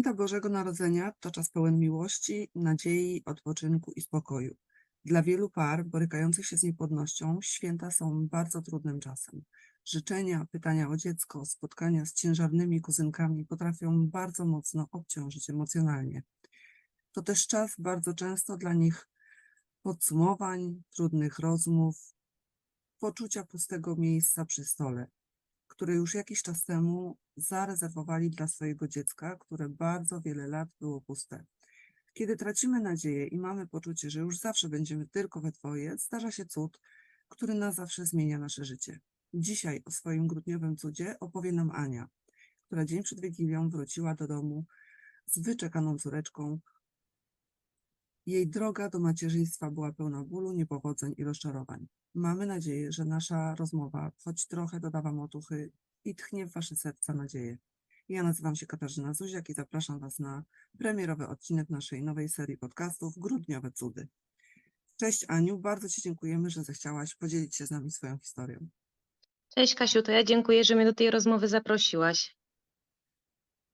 Święta Bożego Narodzenia to czas pełen miłości, nadziei, odpoczynku i spokoju. Dla wielu par borykających się z niepłodnością święta są bardzo trudnym czasem. Życzenia, pytania o dziecko, spotkania z ciężarnymi kuzynkami potrafią bardzo mocno obciążyć emocjonalnie. To też czas bardzo często dla nich podsumowań, trudnych rozmów, poczucia pustego miejsca przy stole, które już jakiś czas temu zarezerwowali dla swojego dziecka, które bardzo wiele lat było puste. Kiedy tracimy nadzieję i mamy poczucie, że już zawsze będziemy tylko we dwoje, zdarza się cud, który na zawsze zmienia nasze życie. Dzisiaj o swoim grudniowym cudzie opowie nam Ania, która dzień przed Wigilią wróciła do domu z wyczekaną córeczką. Jej droga do macierzyństwa była pełna bólu, niepowodzeń i rozczarowań. Mamy nadzieję, że nasza rozmowa choć trochę doda Wam otuchy i tchnie w Wasze serca nadzieję. Ja nazywam się Katarzyna Zuziak i zapraszam Was na premierowy odcinek naszej nowej serii podcastów Grudniowe Cudy. Cześć Aniu, bardzo Ci dziękujemy, że zechciałaś podzielić się z nami swoją historią. Cześć Kasiu, to ja dziękuję, że mnie do tej rozmowy zaprosiłaś.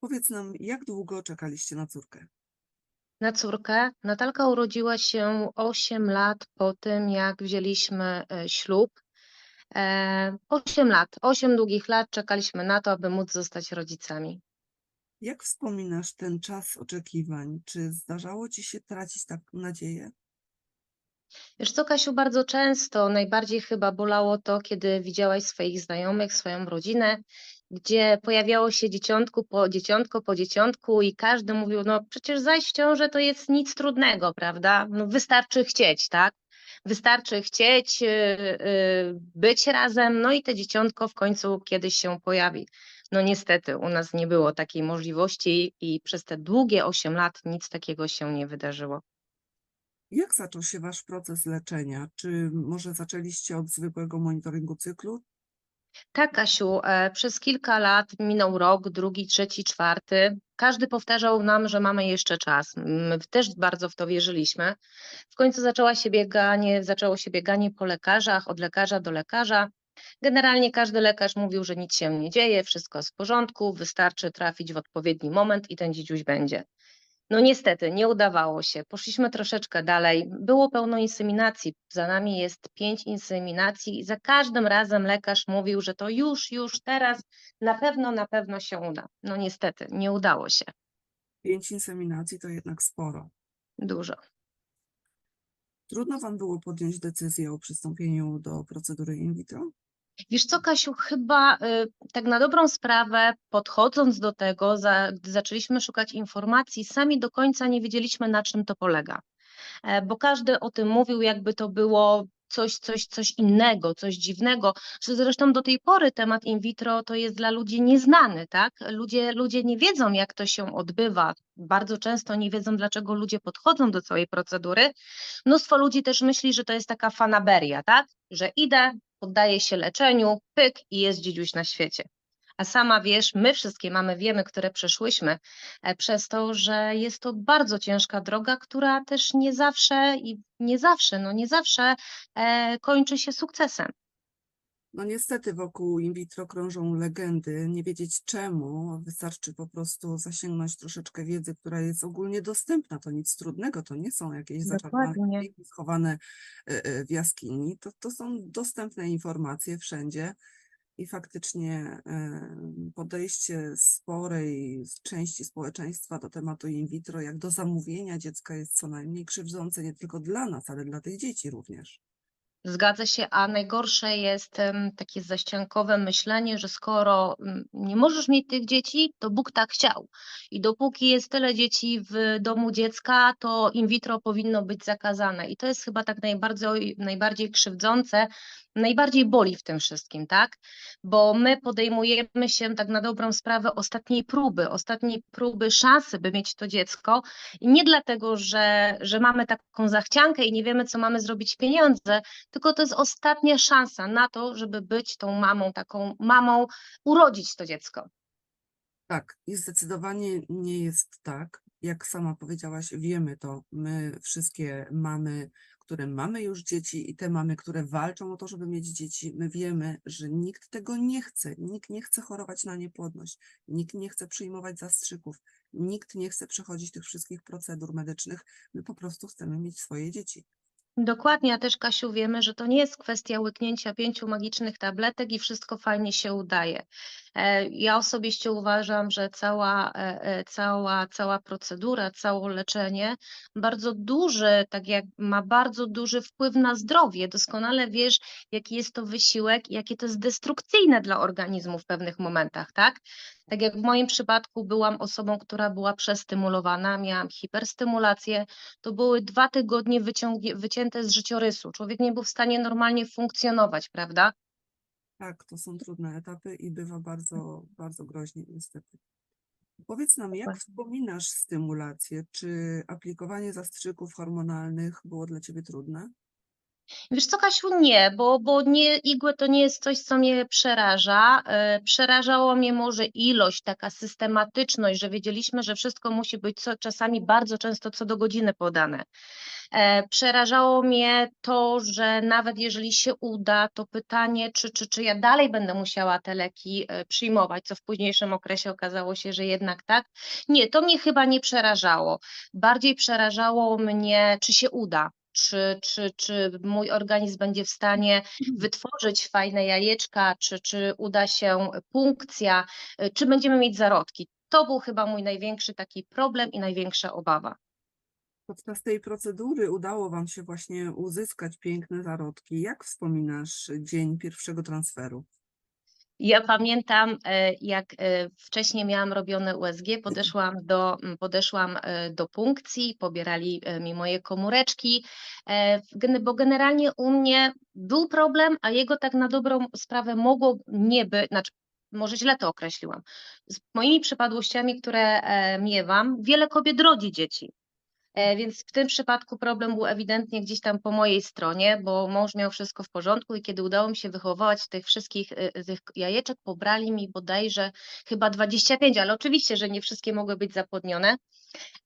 Powiedz nam, jak długo czekaliście na córkę? Na córkę Natalka urodziła się 8 lat po tym, jak wzięliśmy e, ślub. E, 8 lat, 8 długich lat czekaliśmy na to, aby móc zostać rodzicami. Jak wspominasz ten czas oczekiwań? Czy zdarzało Ci się tracić tak nadzieję? Wiesz co, Kasiu, bardzo często, najbardziej chyba bolało to, kiedy widziałaś swoich znajomych, swoją rodzinę, gdzie pojawiało się dzieciątku po dzieciątko po dzieciątku i każdy mówił, no przecież zajść w ciążę to jest nic trudnego, prawda? No wystarczy chcieć, tak? Wystarczy chcieć, yy, być razem, no i te dzieciątko w końcu kiedyś się pojawi. No niestety, u nas nie było takiej możliwości i przez te długie 8 lat nic takiego się nie wydarzyło. Jak zaczął się Wasz proces leczenia? Czy może zaczęliście od zwykłego monitoringu cyklu? Tak, Kasiu, e, przez kilka lat, minął rok, drugi, trzeci, czwarty. Każdy powtarzał nam, że mamy jeszcze czas. My też bardzo w to wierzyliśmy. W końcu zaczęła się bieganie, zaczęło się bieganie po lekarzach, od lekarza do lekarza. Generalnie każdy lekarz mówił, że nic się nie dzieje, wszystko jest w porządku, wystarczy trafić w odpowiedni moment i ten dzidziuś będzie. No niestety, nie udawało się. Poszliśmy troszeczkę dalej. Było pełno inseminacji. Za nami jest pięć inseminacji i za każdym razem lekarz mówił, że to już, już teraz na pewno, na pewno się uda. No niestety, nie udało się. Pięć inseminacji to jednak sporo. Dużo. Trudno Wam było podjąć decyzję o przystąpieniu do procedury in vitro? Wiesz co, Kasiu, chyba y, tak na dobrą sprawę, podchodząc do tego, za, gdy zaczęliśmy szukać informacji, sami do końca nie wiedzieliśmy, na czym to polega. E, Bo każdy o tym mówił, jakby to było coś, coś, coś innego, coś dziwnego, że zresztą do tej pory temat in vitro to jest dla ludzi nieznany, tak? Ludzie, ludzie nie wiedzą, jak to się odbywa. Bardzo często nie wiedzą, dlaczego ludzie podchodzą do całej procedury. Mnóstwo ludzi też myśli, że to jest taka fanaberia, tak? Że idę, poddaję się leczeniu, pyk i jest dziedziuś na świecie. A sama wiesz, my wszystkie mamy, wiemy, które przeszłyśmy e, przez to, że jest to bardzo ciężka droga, która też nie zawsze i nie zawsze, no nie zawsze e, kończy się sukcesem. No niestety wokół in vitro krążą legendy, nie wiedzieć czemu, wystarczy po prostu zasięgnąć troszeczkę wiedzy, która jest ogólnie dostępna, to nic trudnego, to nie są jakieś księgi schowane e, e, w jaskini, to, to są dostępne informacje wszędzie. I faktycznie e, podejście sporej części społeczeństwa do tematu in vitro, jak do zamówienia dziecka jest co najmniej krzywdzące nie tylko dla nas, ale dla tych dzieci również. Zgadza się, a najgorsze jest takie zaściankowe myślenie, że skoro nie możesz mieć tych dzieci, to Bóg tak chciał. I dopóki jest tyle dzieci w domu dziecka, to in vitro powinno być zakazane. I to jest chyba tak najbardziej, najbardziej krzywdzące, najbardziej boli w tym wszystkim, tak? Bo my podejmujemy się tak na dobrą sprawę ostatniej próby, ostatniej próby szansy, by mieć to dziecko. I nie dlatego, że, że mamy taką zachciankę i nie wiemy, co mamy zrobić pieniądze, tylko to jest ostatnia szansa na to, żeby być tą mamą, taką mamą, urodzić to dziecko. Tak, i zdecydowanie nie jest tak. Jak sama powiedziałaś, wiemy to, my wszystkie mamy, które mamy już dzieci i te mamy, które walczą o to, żeby mieć dzieci, my wiemy, że nikt tego nie chce. Nikt nie chce chorować na niepłodność, nikt nie chce przyjmować zastrzyków, nikt nie chce przechodzić tych wszystkich procedur medycznych. My po prostu chcemy mieć swoje dzieci. Dokładnie, a też Kasiu wiemy, że to nie jest kwestia łyknięcia pięciu magicznych tabletek i wszystko fajnie się udaje. E, Ja osobiście uważam, że cała, e, e, cała, cała procedura, całe leczenie bardzo duży, tak jak ma bardzo duży wpływ na zdrowie. Doskonale wiesz, jaki jest to wysiłek i jakie to jest destrukcyjne dla organizmu w pewnych momentach, tak? Tak jak w moim przypadku byłam osobą, która była przestymulowana, miałam hiperstymulację, to były dwa tygodnie wycięte z życiorysu. Człowiek nie był w stanie normalnie funkcjonować, prawda? Tak, to są trudne etapy i bywa bardzo, bardzo groźnie niestety. Powiedz nam, jak wspominasz stymulację? Czy aplikowanie zastrzyków hormonalnych było dla ciebie trudne? Wiesz co, Kasiu, nie, bo, bo nie, igły to nie jest coś, co mnie przeraża. E, Przerażało mnie może ilość, taka systematyczność, że wiedzieliśmy, że wszystko musi być co, czasami bardzo często co do godziny podane. E, Przerażało mnie to, że nawet jeżeli się uda, to pytanie, czy, czy, czy ja dalej będę musiała te leki e, przyjmować, co w późniejszym okresie okazało się, że jednak tak. Nie, to mnie chyba nie przerażało. Bardziej przerażało mnie, czy się uda. Czy, czy, czy mój organizm będzie w stanie wytworzyć fajne jajeczka, czy, czy uda się punkcja, y, czy będziemy mieć zarodki. To był chyba mój największy taki problem i największa obawa. Podczas tej procedury udało wam się właśnie uzyskać piękne zarodki. Jak wspominasz dzień pierwszego transferu? Ja pamiętam, e, jak e, wcześniej miałam robione USG, podeszłam do, podeszłam e, do punkcji, pobierali mi moje komóreczki, bo generalnie u mnie był problem, a jego tak na dobrą sprawę mogło nie być, znaczy może źle to określiłam. Z moimi przypadłościami, które miewam, wiele kobiet rodzi dzieci. E, Więc w tym przypadku problem był ewidentnie gdzieś tam po mojej stronie, bo mąż miał wszystko w porządku i kiedy udało mi się wychowywać tych wszystkich y, tych jajeczek, pobrali mi bodajże chyba 25, ale oczywiście, że nie wszystkie mogły być zapłodnione.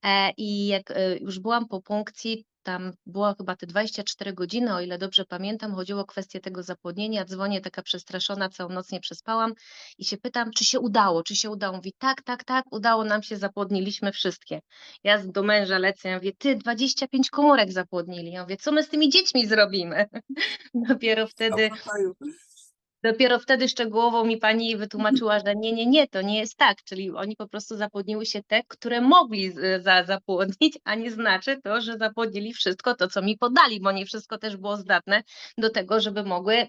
E, I jak już byłam po punkcji, tam było chyba te 24 godziny, o ile dobrze pamiętam, chodziło o kwestię tego zapłodnienia. Dzwonię taka przestraszona, całą noc nie przespałam i się pytam, czy się udało, czy się udało. Mówi, tak, tak, tak, udało nam się, zapłodniliśmy wszystkie. Ja do męża lecę, ja mówię, ty, 25 komórek zapłodnili. Ja mówię, co my z tymi dziećmi zrobimy? Dopiero wtedy. Dopiero wtedy szczegółowo mi pani wytłumaczyła, że nie, nie, nie, to nie jest tak, czyli oni po prostu zapłodniły się te, które mogli z- za, zapłodnić, a nie znaczy to, że zapłodnili wszystko to, co mi podali, bo nie wszystko też było zdatne do tego, żeby mogły,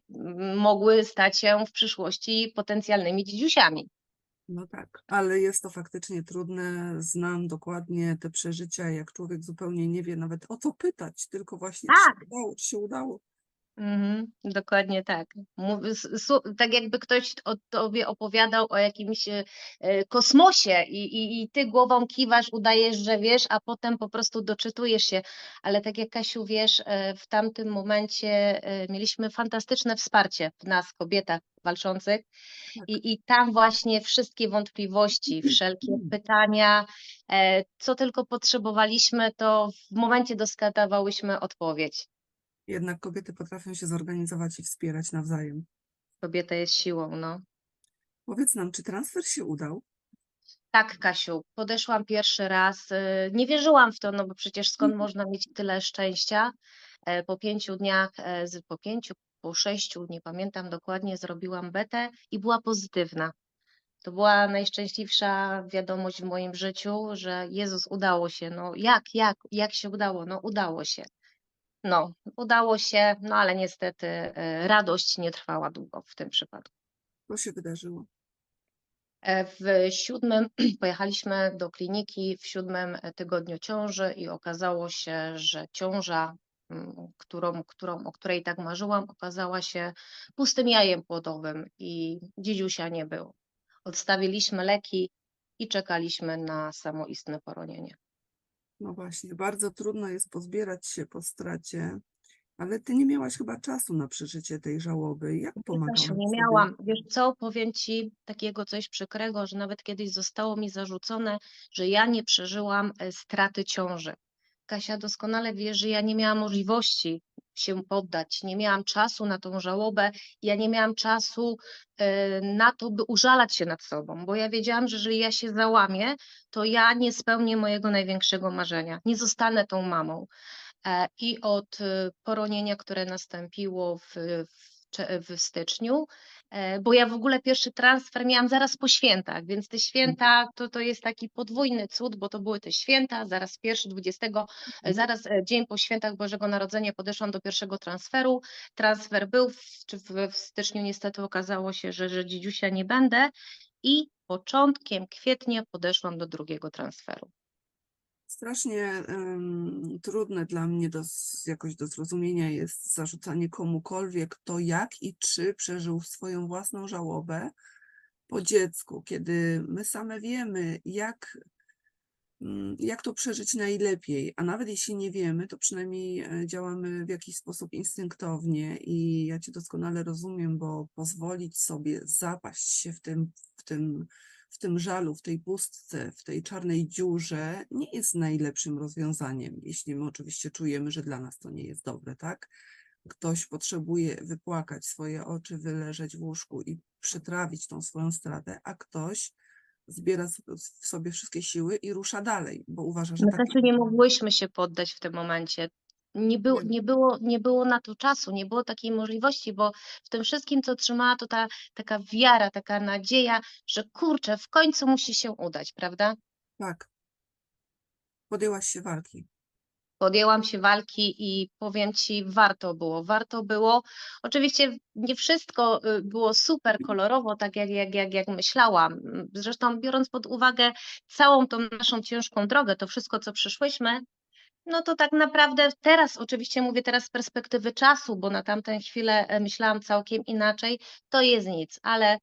mogły stać się w przyszłości potencjalnymi dzidziusiami. No tak, ale jest to faktycznie trudne. Znam dokładnie te przeżycia, jak człowiek zupełnie nie wie nawet o co pytać, tylko właśnie czy Tak. się udało, czy się udało. Mhm, dokładnie tak. Mów, s- su- tak jakby ktoś o tobie opowiadał o jakimś e, e, kosmosie i, i, i ty głową kiwasz, udajesz, że wiesz, a potem po prostu doczytujesz się. Ale tak jak Kasiu wiesz, e, w tamtym momencie e, mieliśmy fantastyczne wsparcie w nas, kobietach walczących Tak. i, i tam właśnie wszystkie wątpliwości, wszelkie pytania, e, co tylko potrzebowaliśmy, to w momencie dostawałyśmy odpowiedź. Jednak kobiety potrafią się zorganizować i wspierać nawzajem. Kobieta jest siłą, no. Powiedz nam, czy transfer się udał? Tak, Kasiu, podeszłam pierwszy raz. y, Nie wierzyłam w to, no bo przecież skąd Mhm. można mieć tyle szczęścia? E, Po pięciu dniach, e, po pięciu, po sześciu, nie pamiętam dokładnie, zrobiłam betę i była pozytywna. To była najszczęśliwsza wiadomość w moim życiu, że Jezus udało się. No jak, jak, jak się udało? No udało się. No, udało się, no ale niestety e, radość nie trwała długo w tym przypadku. Co się wydarzyło? E, W siódmym pojechaliśmy do kliniki w siódmym e, tygodniu ciąży i okazało się, że ciąża, mm, którą, którą, o której tak marzyłam, okazała się pustym jajem płodowym i dzidziusia nie było. Odstawiliśmy leki i czekaliśmy na samoistne poronienie. No właśnie, bardzo trudno jest pozbierać się po stracie, ale ty nie miałaś chyba czasu na przeżycie tej żałoby. Jak Nie, pomagałaś nie miałam. Wiesz co, powiem ci takiego coś przykrego, że nawet kiedyś zostało mi zarzucone, że ja nie przeżyłam e, straty ciąży. Kasia doskonale wie, że ja nie miałam możliwości się poddać, nie miałam czasu na tą żałobę, ja nie miałam czasu e, na to, by użalać się nad sobą, bo ja wiedziałam, że jeżeli ja się załamię, to ja nie spełnię mojego największego marzenia, nie zostanę tą mamą. E, I od e, poronienia, które nastąpiło w, w, w styczniu, bo ja w ogóle pierwszy transfer miałam zaraz po świętach, więc te święta to, to jest taki podwójny cud, bo to były te święta, zaraz pierwszy, 20, e, zaraz e, dzień po świętach Bożego Narodzenia podeszłam do pierwszego transferu. Transfer był, w, w, w styczniu niestety okazało się, że, że dzidziusia nie będę i początkiem kwietnia podeszłam do drugiego transferu. Strasznie em, trudne dla mnie do, jakoś do zrozumienia jest zarzucanie komukolwiek to, jak i czy przeżył swoją własną żałobę po dziecku, kiedy my same wiemy, jak, mm, jak to przeżyć najlepiej, a nawet jeśli nie wiemy, to przynajmniej e, działamy w jakiś sposób instynktownie i ja Cię doskonale rozumiem, bo pozwolić sobie zapaść się w tym, w tym, w tym żalu, w tej pustce, w tej czarnej dziurze nie jest najlepszym rozwiązaniem, jeśli my oczywiście czujemy, że dla nas to nie jest dobre, tak? Ktoś potrzebuje wypłakać swoje oczy, wyleżeć w łóżku i przetrawić tą swoją stratę, a ktoś zbiera w sobie wszystkie siły i rusza dalej, bo uważa, że My tak też nie mogłyśmy się poddać w tym momencie. Nie, był, nie, było, nie było na to czasu, nie było takiej możliwości, bo w tym wszystkim, co trzymała, to ta taka wiara, taka nadzieja, że kurczę, w końcu musi się udać, prawda? Tak. Podjęłaś się walki. podjęłam się walki i powiem ci, warto było, warto było. Oczywiście nie wszystko y, było super kolorowo, tak jak, jak, jak, jak myślałam. Zresztą biorąc pod uwagę całą tą naszą ciężką drogę, to wszystko, co przeszłyśmy, no to tak naprawdę teraz, oczywiście mówię teraz z perspektywy czasu, bo na tamtą chwilę e, myślałam całkiem inaczej, to jest nic, ale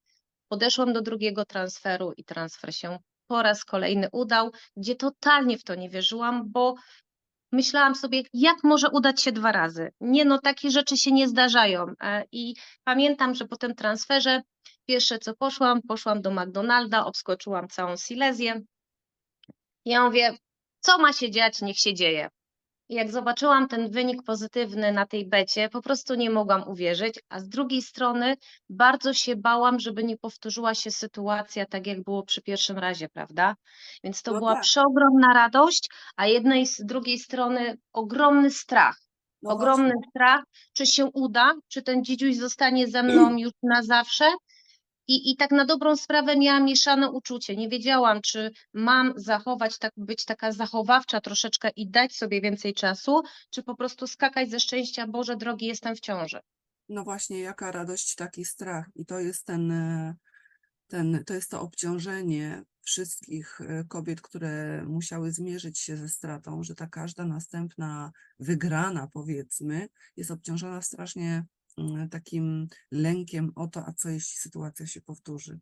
podeszłam do drugiego transferu i transfer się po raz kolejny udał, gdzie totalnie w to nie wierzyłam, bo myślałam sobie, jak może udać się dwa razy. Nie no, takie rzeczy się nie zdarzają. E, I pamiętam, że po tym transferze pierwsze co poszłam, poszłam do McDonalda, obskoczyłam całą Silesię. Ja mówię, co ma się dziać, niech się dzieje. Jak zobaczyłam ten wynik pozytywny na tej becie, po prostu nie mogłam uwierzyć, a z drugiej strony bardzo się bałam, żeby nie powtórzyła się sytuacja tak, jak było przy pierwszym razie, prawda? Więc to No była tak. przeogromna radość, a jednej z drugiej strony ogromny strach. No ogromny strach, czy się uda, czy ten dzidziuś zostanie ze mną już na zawsze. I, I tak na dobrą sprawę miałam mieszane uczucie. Nie wiedziałam, czy mam zachować, tak, być taka zachowawcza troszeczkę i dać sobie więcej czasu, czy po prostu skakać ze szczęścia, Boże drogi, jestem w ciąży. No właśnie, jaka radość, taki strach. I to jest ten, e, ten, to jest to obciążenie wszystkich e, kobiet, które musiały zmierzyć się ze stratą, że ta każda następna wygrana, powiedzmy, jest obciążona strasznie takim lękiem o to, a co jeśli sytuacja się powtórzy.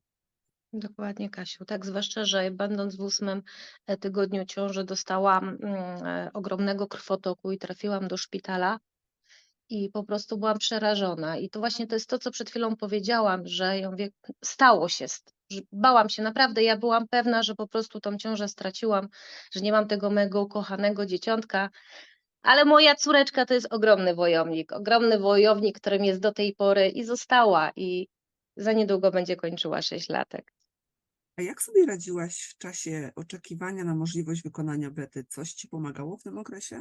Dokładnie, Kasiu. Tak, zwłaszcza, że będąc w ósmym e, tygodniu ciąży dostałam mm, e, ogromnego krwotoku i trafiłam do szpitala i po prostu byłam przerażona. I to właśnie to jest to, co przed chwilą powiedziałam, że stało się, bałam się naprawdę, ja byłam pewna, że po prostu tą ciążę straciłam, że nie mam tego mego ukochanego dzieciątka, ale moja córeczka to jest ogromny wojownik, ogromny wojownik, którym jest do tej pory i została i za niedługo będzie kończyła 6 latek. A jak sobie radziłaś w czasie oczekiwania na możliwość wykonania bety? Coś ci pomagało w tym okresie?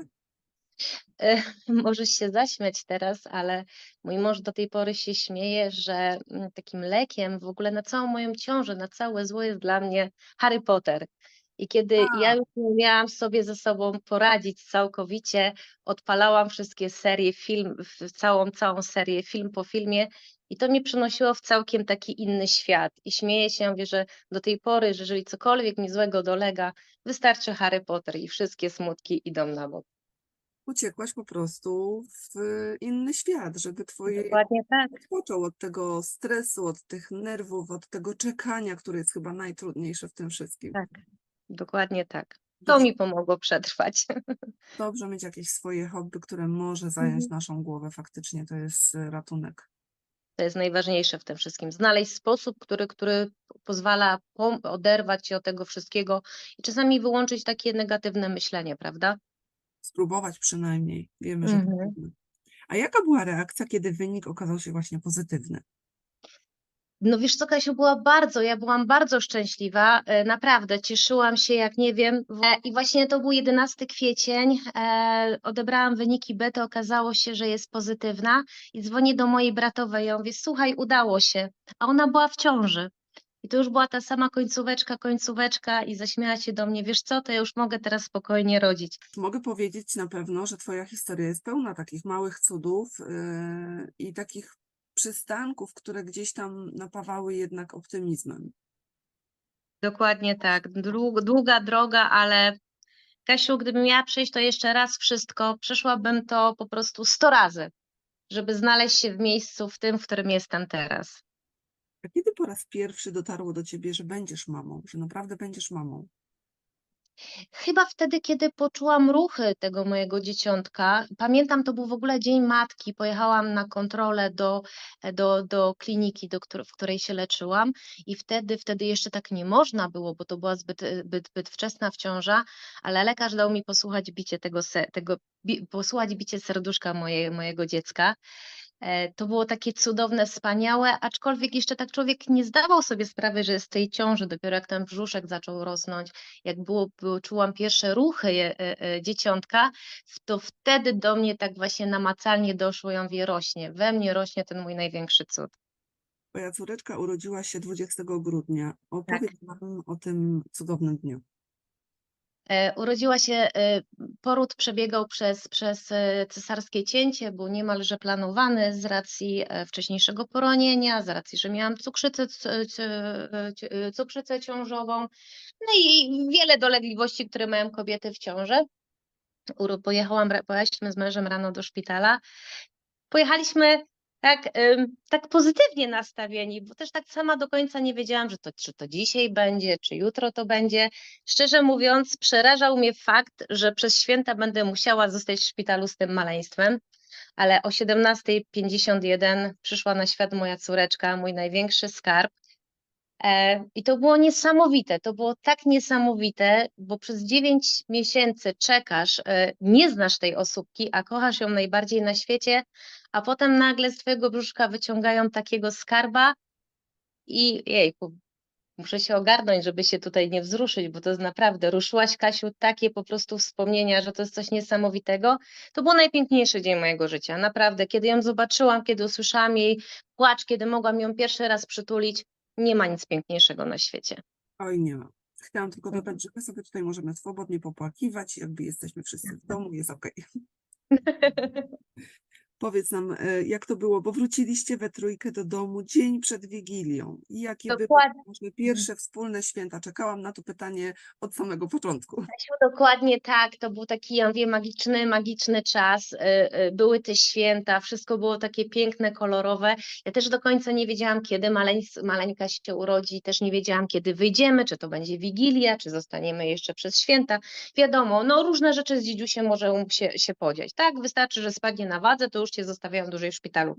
Możesz się zaśmiać teraz, ale mój mąż do tej pory się śmieje, że mm, takim lekiem w ogóle na całą moją ciążę, na całe zło jest dla mnie Harry Potter. I kiedy ja A. już nie miałam sobie ze sobą poradzić całkowicie, odpalałam wszystkie serie film, całą, całą serię film po filmie i to mnie przenosiło w całkiem taki inny świat. I śmieję się, mówię, że do tej pory, że jeżeli cokolwiek mi złego dolega, wystarczy Harry Potter i wszystkie smutki idą na bok. Uciekłaś po prostu w inny świat, żeby twoje Dokładnie tak. odpoczął od tego stresu, od tych nerwów, od tego czekania, które jest chyba najtrudniejsze w tym wszystkim. Tak, dokładnie tak. To mi pomogło przetrwać. dobrze mieć jakieś swoje hobby, które może zająć Mhm. naszą głowę. Faktycznie to jest e, ratunek. To jest najważniejsze w tym wszystkim. Znaleźć sposób, który, który pozwala oderwać się od tego wszystkiego i czasami wyłączyć takie negatywne myślenie, prawda? spróbować przynajmniej. Wiemy, że Mhm. A jaka była reakcja, kiedy wynik okazał się właśnie pozytywny? No wiesz co, Kasiu, była bardzo, ja byłam bardzo szczęśliwa, e, naprawdę, cieszyłam się jak nie wiem. e, I właśnie to był 11 kwiecień, e, odebrałam wyniki bety, okazało się, że jest pozytywna i dzwonię do mojej bratowej, ja mówię, słuchaj, udało się, a ona była w ciąży. I to już była ta sama końcóweczka, końcóweczka i zaśmiała się do mnie, wiesz co, to ja już mogę teraz spokojnie rodzić. Mogę powiedzieć na pewno, że Twoja historia jest pełna takich małych cudów yy, i takich przystanków, które gdzieś tam napawały jednak optymizmem. Dokładnie tak. Dług, długa droga, ale Kasiu, gdybym miała przejść to jeszcze raz wszystko, przeszłabym to po prostu 100 razy, żeby znaleźć się w miejscu, w tym, w którym jestem teraz. A kiedy po raz pierwszy dotarło do Ciebie, że będziesz mamą, że naprawdę będziesz mamą? Chyba wtedy, kiedy poczułam ruchy tego mojego dzieciątka. Pamiętam, to był w ogóle Dzień Matki. Pojechałam na kontrolę do, do, do kliniki, do, w której się leczyłam i wtedy, wtedy jeszcze tak nie można było, bo to była zbyt, zbyt, zbyt wczesna wciąża, ale lekarz dał mi posłuchać bicie tego, tego posłuchać bicie serduszka moje, mojego dziecka. E, To było takie cudowne, wspaniałe, aczkolwiek jeszcze tak człowiek nie zdawał sobie sprawy, że jest w tej ciąży, dopiero jak ten brzuszek zaczął rosnąć, jak było, było, czułam pierwsze ruchy je, e, e, dzieciątka, to wtedy do mnie tak właśnie namacalnie doszło, ja mówię, rośnie, we mnie rośnie ten mój największy cud. Twoja córeczka urodziła się 20 grudnia. Tak. Opowiedz nam o tym cudownym dniu. E, Urodziła się, e, poród przebiegał przez, przez e, cesarskie cięcie, był niemalże planowany z racji wcześniejszego poronienia, z racji, że miałam cukrzycę, cukrzycę ciążową, no i wiele dolegliwości, które mają kobiety w ciąży. Pojechałam, pojechaliśmy z mężem rano do szpitala. Pojechaliśmy tak, tak pozytywnie nastawieni, bo też tak sama do końca nie wiedziałam, że to, czy to dzisiaj będzie, czy jutro to będzie. Szczerze mówiąc, przerażał mnie fakt, że przez święta będę musiała zostać w szpitalu z tym maleństwem, ale o 17.51 przyszła na świat moja córeczka, mój największy skarb. E, I to było niesamowite, to było tak niesamowite, bo przez 9 miesięcy czekasz, e, nie znasz tej osóbki, a kochasz ją najbardziej na świecie, a potem nagle z twojego brzuszka wyciągają takiego skarba i jejku, muszę się ogarnąć, żeby się tutaj nie wzruszyć, bo to jest naprawdę, ruszyłaś Kasiu takie po prostu wspomnienia, że to jest coś niesamowitego. To był najpiękniejszy dzień mojego życia, naprawdę. Kiedy ją zobaczyłam, kiedy usłyszałam jej płacz, kiedy mogłam ją pierwszy raz przytulić, nie ma nic piękniejszego na świecie. Oj, nie ma. Chciałam tylko Mhm. dodać, że my sobie tutaj możemy swobodnie popłakiwać, jakby jesteśmy wszyscy w domu, jest okej. Powiedz nam, e, jak to było, bo wróciliście we trójkę do domu dzień przed Wigilią. I jakie były Dokładnie. wasze pierwsze wspólne święta? Czekałam na to pytanie od samego początku. Dokładnie tak, to był taki, ja mówię, magiczny, magiczny czas. y, y, Były te święta, wszystko było takie piękne, kolorowe. Ja też do końca nie wiedziałam, kiedy maleń, maleńka się urodzi, też nie wiedziałam, kiedy wyjdziemy, czy to będzie Wigilia, czy zostaniemy jeszcze przez święta. Wiadomo, no różne rzeczy z dzidziusiem może się, się podziać, tak? Wystarczy, że spadnie na wadze, to już cię zostawiają dłużej w szpitalu.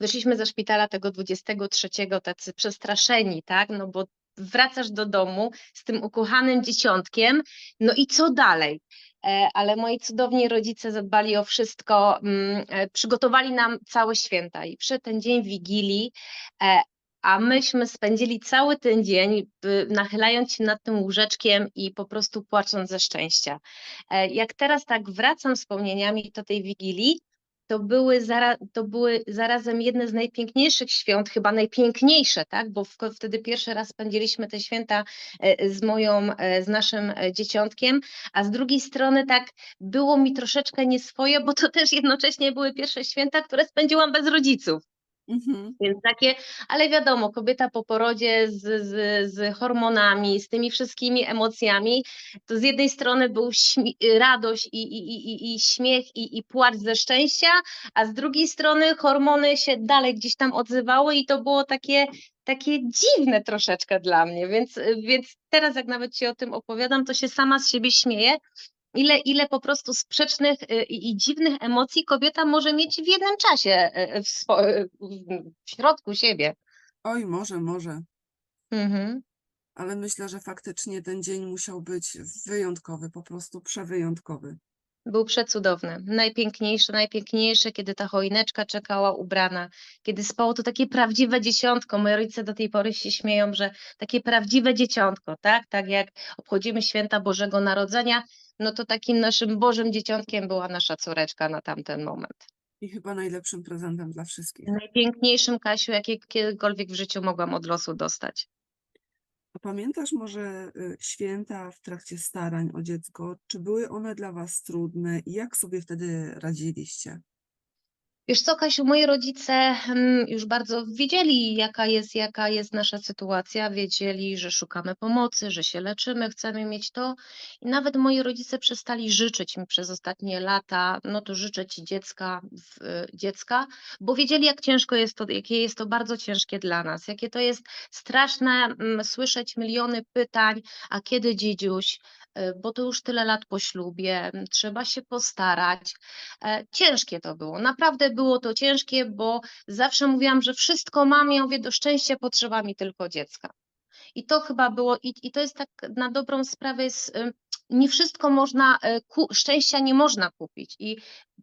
Wyszliśmy ze szpitala tego 23 tacy przestraszeni, tak? No bo wracasz do domu z tym ukochanym dzieciątkiem, no i co dalej? E, Ale moi cudowni rodzice zadbali o wszystko, mm, e, przygotowali nam całe święta i przy ten dzień Wigilii, e, a myśmy spędzili cały ten dzień y, nachylając się nad tym łóżeczkiem i po prostu płacząc ze szczęścia. Jak teraz tak wracam wspomnieniami do tej Wigilii, to były, zara, to były zarazem jedne z najpiękniejszych świąt, chyba najpiękniejsze, tak? Bo w, wtedy pierwszy raz spędziliśmy te święta e, z moją, e, z naszym e, dzieciątkiem, a z drugiej strony tak było mi troszeczkę nieswoje, bo to też jednocześnie były pierwsze święta, które spędziłam bez rodziców. Mhm. Więc takie, ale wiadomo, kobieta po porodzie z, z, z hormonami, z tymi wszystkimi emocjami, to z jednej strony był radość i, i, i, i- i śmiech i, i płacz ze szczęścia, a z drugiej strony hormony się dalej gdzieś tam odzywały i to było takie, takie dziwne troszeczkę dla mnie, więc, więc teraz jak nawet Ci o tym opowiadam, to się sama z siebie śmieję, ile, ile po prostu sprzecznych y, i, i dziwnych emocji kobieta może mieć w jednym czasie y, w, y, w- w środku siebie. Oj, może, może. Mhm. Ale myślę, że faktycznie ten dzień musiał być wyjątkowy, po prostu przewyjątkowy. Był przecudowny. Najpiękniejszy, najpiękniejszy, kiedy ta choineczka czekała ubrana, kiedy spało to takie prawdziwe dzieciątko. Moi rodzice do tej pory się śmieją, że takie prawdziwe dzieciątko, tak? Tak jak obchodzimy święta Bożego Narodzenia, no to takim naszym Bożym dzieciątkiem była nasza córeczka na tamten moment. I chyba najlepszym prezentem dla wszystkich. Najpiękniejszym, Kasiu, jakie kiedykolwiek w życiu mogłam od losu dostać. A pamiętasz może y, święta w trakcie starań o dziecko? Czy były one dla was trudne i jak sobie wtedy radziliście? Wiesz co, Kasiu, moi rodzice mm, już bardzo wiedzieli, jaka jest, jaka jest nasza sytuacja, wiedzieli, że szukamy pomocy, że się leczymy, chcemy mieć to. I nawet moi rodzice przestali życzyć mi przez ostatnie lata, no to życzę ci dziecka, y, dziecka, bo wiedzieli, jak ciężko jest to, jakie jest to bardzo ciężkie dla nas, jakie to jest straszne mm, słyszeć miliony pytań, a kiedy dziedziuś, bo to już tyle lat po ślubie, m, trzeba się postarać. E, Ciężkie to było, naprawdę było to ciężkie, bo zawsze mówiłam, że wszystko mam, ja mówię, do szczęścia potrzeba mi tylko dziecka. I to chyba było, i, i to jest tak na dobrą sprawę, jest, y, nie wszystko można, ku, szczęścia nie można kupić. I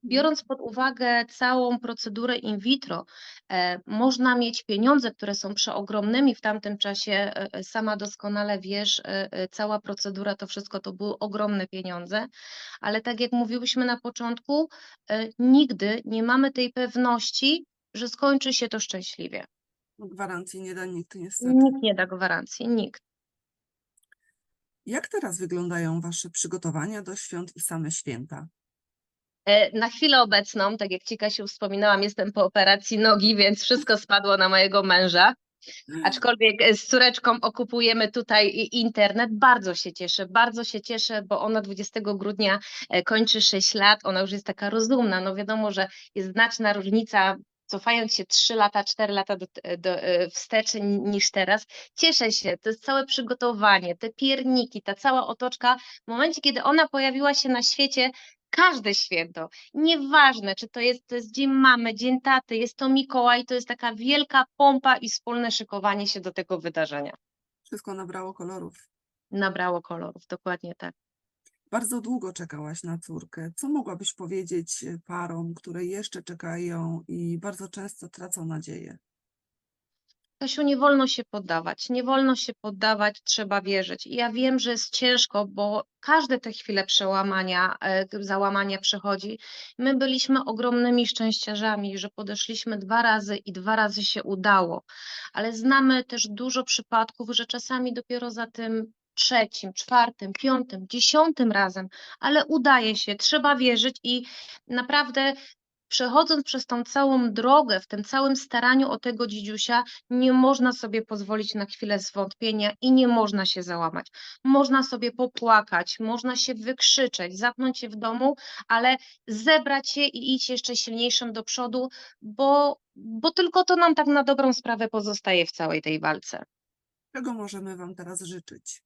biorąc pod uwagę całą procedurę in vitro, e, można mieć pieniądze, które są przeogromnymi w tamtym czasie, e, e, sama doskonale wiesz, e, e, cała procedura, to wszystko to były ogromne pieniądze, ale tak jak mówiłyśmy na początku, e, nigdy nie mamy tej pewności, że skończy się to szczęśliwie. No, Gwarancji nie da nikt niestety. Nikt nie da gwarancji, nikt. Jak teraz wyglądają wasze przygotowania do świąt i same święta? E, Na chwilę obecną, tak jak Ci Kasiu wspominałam, jestem po operacji nogi, więc wszystko spadło na mojego męża. Aczkolwiek e, z córeczką okupujemy tutaj internet. Bardzo się cieszę, bardzo się cieszę, bo ona 20 grudnia e, kończy 6 lat. Ona już jest taka rozumna. No wiadomo, że jest znaczna różnica, cofając się 3 lata, 4 lata do, do, e, wstecz ni- niż teraz. Cieszę się, to jest całe przygotowanie, te pierniki, ta cała otoczka. W momencie, kiedy ona pojawiła się na świecie, każde święto, nieważne, czy to jest, to jest Dzień Mamy, Dzień Taty, jest to Mikołaj, to jest taka wielka pompa i wspólne szykowanie się do tego wydarzenia. Wszystko nabrało kolorów. Nabrało kolorów, dokładnie tak. Bardzo długo czekałaś na córkę. Co mogłabyś powiedzieć e, parom, które jeszcze czekają i bardzo często tracą nadzieję? Kasiu, nie wolno się poddawać, nie wolno się poddawać, trzeba wierzyć. I ja wiem, że jest ciężko, bo każde te chwile przełamania, e, załamania przechodzi. My byliśmy ogromnymi szczęściarzami, że podeszliśmy dwa razy i dwa razy się udało, ale znamy też dużo przypadków, że czasami dopiero za tym trzecim, czwartym, piątym, dziesiątym razem, ale udaje się, trzeba wierzyć i naprawdę przechodząc przez tą całą drogę, w tym całym staraniu o tego dzidziusia, nie można sobie pozwolić na chwilę zwątpienia i nie można się załamać. Można sobie popłakać, można się wykrzyczeć, zamknąć się w domu, ale zebrać się i iść jeszcze silniejszym do przodu, bo, bo tylko to nam tak na dobrą sprawę pozostaje w całej tej walce. Czego możemy wam teraz życzyć?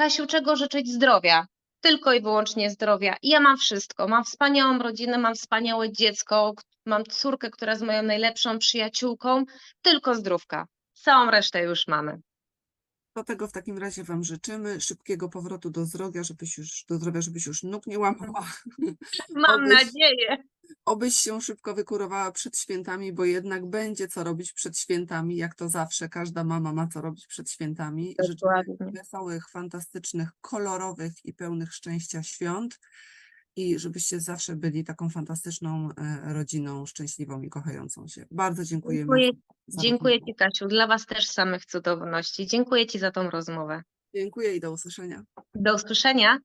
Kasiu, czego życzyć zdrowia? Tylko i wyłącznie zdrowia. I ja mam wszystko. Mam wspaniałą rodzinę, mam wspaniałe dziecko, mam córkę, która jest moją najlepszą przyjaciółką. Tylko zdrówka. Całą resztę już mamy. Do tego w takim razie wam życzymy szybkiego powrotu do zdrowia, żebyś już, do zdrowia, żebyś już nóg nie łamała. Mam Obyś- nadzieję. Obyś się szybko wykurowała przed świętami, bo jednak będzie co robić przed świętami, jak to zawsze. Każda mama ma co robić przed świętami. Dokładnie. wesołych, fantastycznych, kolorowych i pełnych szczęścia świąt i żebyście zawsze byli taką fantastyczną e, rodziną, szczęśliwą i kochającą się. Bardzo dziękujemy. Dziękuję, za dziękuję rozmowę. Ci, Kasiu. Dla Was też samych cudowności. Dziękuję Ci za tą rozmowę. Dziękuję i do usłyszenia. Do usłyszenia.